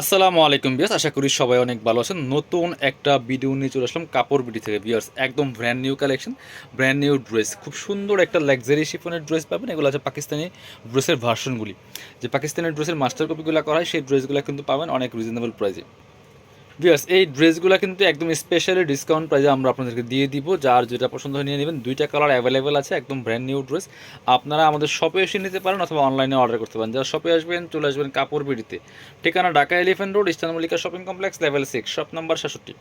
আসসালামু আলাইকুম বিয়াস আশা করি সবাই অনেক ভালো আছেন। নতুন একটা ভিডিও নিয়ে চলে আসলাম কাপড় বিটি থেকে। বিয়ার্স একদম brand new collection brand new dress খুব সুন্দর একটা লাক্সারি শিফনের ড্রেস পাবেন। এগুলো আছে পাকিস্তানি ড্রেসের ভার্সনগুলি যে পাকিস্তানি ড্রেসের মাস্টার কপিগুলো করা হয়, সেই ড্রেসগুলো কিন্তু পাবেন অনেক রিজনেবল প্রাইসে বিয়ার্স এই ড্রেসগুলো কিন্তু একদম স্পেশালি ডিসকাউন্ট প্রাইসে আমরা আপনাদেরকে দিয়ে দিব। যার যেটা পছন্দ হয় নিয়ে নেবেন। দুইটা কালার অ্যাভেলেবেল আছে, একদম ব্র্যান্ড নিউ ড্রেস আপনারা আমাদের শপে এসে নিতে পারেন অথবা অনলাইনে অর্ডার করতে পারেন। যারা শপে আসবেন, চলে আসবেন কাপড় বিড়িতে। ঠিকানা Dhaka elephant road eastern Mallika shopping complex level six shop number সাতষট্টি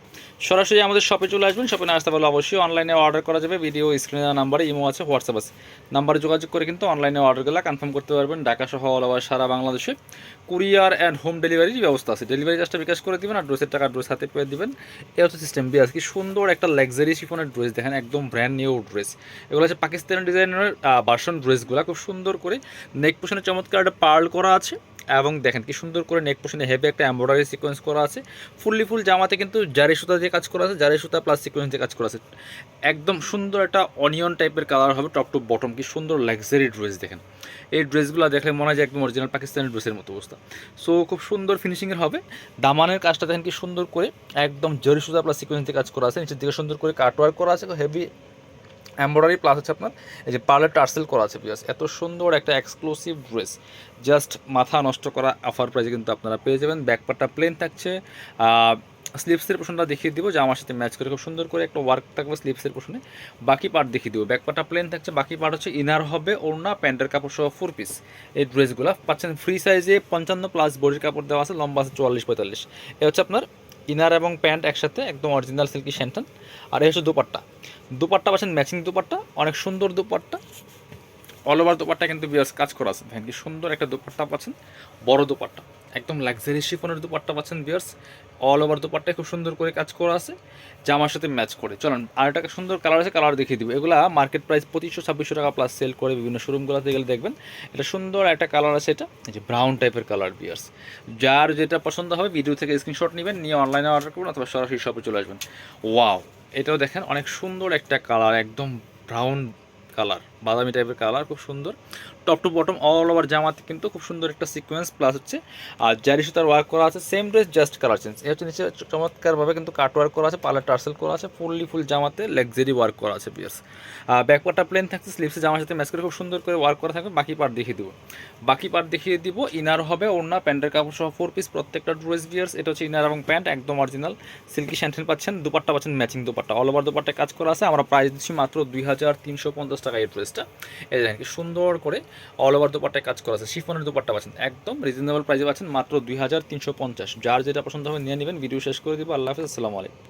সরাসরি আমাদের শপে চলে আসবেন। শপে না আসতে পারলে অবশ্যই অনলাইনে অর্ডার করা যাবে। ভিডিও স্ক্রিনে নাম্বারে ইমো আছে হোয়াটসঅ্যাপ আছে। নাম্বারে যোগাযোগ করে কিন্তু অনলাইনে অর্ডারগুলো কনফার্ম করতে পারবেন। ঢাকা সহ অল ওভার সারা বাংলাদেশে। কুরিয়ার অ্যান্ড হোম ডেলিভারির ব্যবস্থা আছে। ডেলিভারি চার্জটা বিকাশ করে দিবেন আর ড্রেসের টাকা ড্রেস হাতে পেয়ে দেবেন। এ হচ্ছে সিস্টেম বিয়াস, কি সুন্দর একটা লাক্সারি শিফনের ড্রেস দেখেন, একদম ব্র্যান্ড নিউ ড্রেস এগুলো হচ্ছে পাকিস্তানি ডিজাইনের ভার্সন ড্রেসগুলো খুব সুন্দর করে নেক পোশনে চমৎকার একটা পার্ল করা আছে। এবং দেখেন কি সুন্দর করে নেক পোশনে হেভি একটা এমব্রয়ডারি সিকোয়েন্স করা আছে। ফুললি ফুল জামাতে কিন্তু জারি সুতা দিয়ে কাজ করা আছে, জারি সুতা প্লাস সিকোয়েন্স দিয়ে কাজ করা আছে। একদম সুন্দর একটা অনিয়ন টাইপের কালার হবে টপ টু বটম কি সুন্দর লাক্সারি ড্রেস দেখেন। এই ড্রেসগুলো দেখলে মনে হয় যে একদম অরিজিনাল পাকিস্তানি ড্রেসের মতো অবস্থা। সো খুব সুন্দর ফিনিশিংয়ের হবে। দামানের কাজটা দেখেন কি সুন্দর করে একদম জরি সুতা প্লাস সিকোয়েন্স দিয়ে কাজ করা আছে, নিচের দিকে সুন্দর করে কাটওয়ার্ক করা আছে হেভি এমব্রয়ডারি প্লাস হচ্ছে আপনার এই যে পার্লার টার্সেল করা আছে প্লাস এত সুন্দর একটা এক্সক্লুসিভ ড্রেস জাস্ট মাথা নষ্ট করা অফার প্রাইসে কিন্তু আপনারা পেয়ে যাবেন। ব্যাকপারটা প্লেন থাকছে। স্লিপসের পোশনটা দেখিয়ে দিব যে আমার সাথে ম্যাচ করে খুব সুন্দর করে একটা ওয়ার্ক থাকবে স্লিপসের পোশনে বাকি পার্ট দেখিয়ে দিব। ব্যাকপারটা প্লেন থাকছে। বাকি পার্ট হচ্ছে ইনার হবে, ওড়না, প্যান্টের কাপড় সহ ফোর পিস এই ড্রেসগুলো পাচ্ছেন ফ্রি সাইজে পঞ্চান্ন প্লাস বডির কাপড় দেওয়া আছে, লম্বা আছে চুয়াল্লিশ, পঁয়তাল্লিশ। এ হচ্ছে আপনার ইনার এবং প্যান্ট একসাথে একদম অরিজিনাল সিল্কি স্যান্টান। আর এই হচ্ছে দুপাট্টা। দুপাট্টা পাচ্ছেন ম্যাচিং দুপাট্টা, অনেক সুন্দর দুপাট্টা। অল ওভার দুপাট্টা কিন্তু বিয়াস কাজ করা আছে। দেখেন কি সুন্দর একটা দুপাট্টা পাচ্ছেন, বড় দুপাট্টা। একদম লাক্সারি শিফনের দুপাট্টা পাচ্ছেন বিয়ার্স অল ওভার দুপাট্টায় খুব সুন্দর করে কাজ করা আছে। জামার সাথে ম্যাচ করে। চলুন, আর একটা সুন্দর কালার আছে কালার দেখিয়ে দিব। এগুলা মার্কেট প্রাইস পঁচিশশো, ছাব্বিশশো টাকা প্লাস সেল করে বিভিন্ন শোরুমগুলোতে গেলে দেখবেন। এটা সুন্দর একটা কালার আছে এটা। যে ব্রাউন টাইপের কালার বিয়ার্স যার যেটা পছন্দ হবে ভিডিও থেকে স্ক্রিনশট নেবেন, নিয়ে অনলাইনে অর্ডার করুন অথবা সরাসরি শপে চলে আসবেন। ওয়াও এটাও দেখেন, অনেক সুন্দর একটা কালার একদম ব্রাউন কালার বাদামি টাইপের কালার খুব সুন্দর। Top to bottom all over জামাতে কিন্তু খুব সুন্দর একটা সিকোয়েন্স প্লাস হচ্ছে, আর জারি সুতার ওয়ার্ক করা আছে same dress just colour change এ হচ্ছে নিচে চমৎকারভাবে কিন্তু কাট ওয়ার্ক করা আছে পার্লার টার্সেল করা আছে ফুললি ফুল জামাতে লাক্সারি ওয়ার্ক করা আছে, বিয়ার্স। ব্যাকপার্টটা প্লেন থাকছে স্লিপসে জামার সাথে ম্যাচ করে খুব সুন্দর করে ওয়ার্ক করা থাকবে, বাকি পার্ট দেখিয়ে দিব। বাকি পার্ট দেখিয়ে দিব ইনার হবে, ওড়না, প্যান্টের কাপড় সহ ফোর পিস প্রত্যেকটা ড্রেস বিয়ার্স, এটা হচ্ছে ইনার এবং প্যান্ট একদম অরিজিনাল সিল্কি স্যান্টেন পাচ্ছেন, দুপাট্টা পাচ্ছেন matching dupatta. All over dupatta কাজ করা আছে, আমরা প্রাইস দিচ্ছি মাত্র দুই হাজার তিনশো পঞ্চাশ টাকা এই ড্রেসটা এই দেখেন কি সুন্দর করে অল ওভার দুপাট্টায় কাজ করা আছে। শিফনের দুপাট্টা পাচ্ছেন, একদম রিজনেবল প্রাইসে পাচ্ছেন মাত্র দুই হাজার তিনশো পঞ্চাশ। যার যেটা পছন্দ হবে নিয়ে নেবেন। ভিডিও শেষ করে দিব। আল্লাহ হাফিজ। আসসালামু আলাইকুম।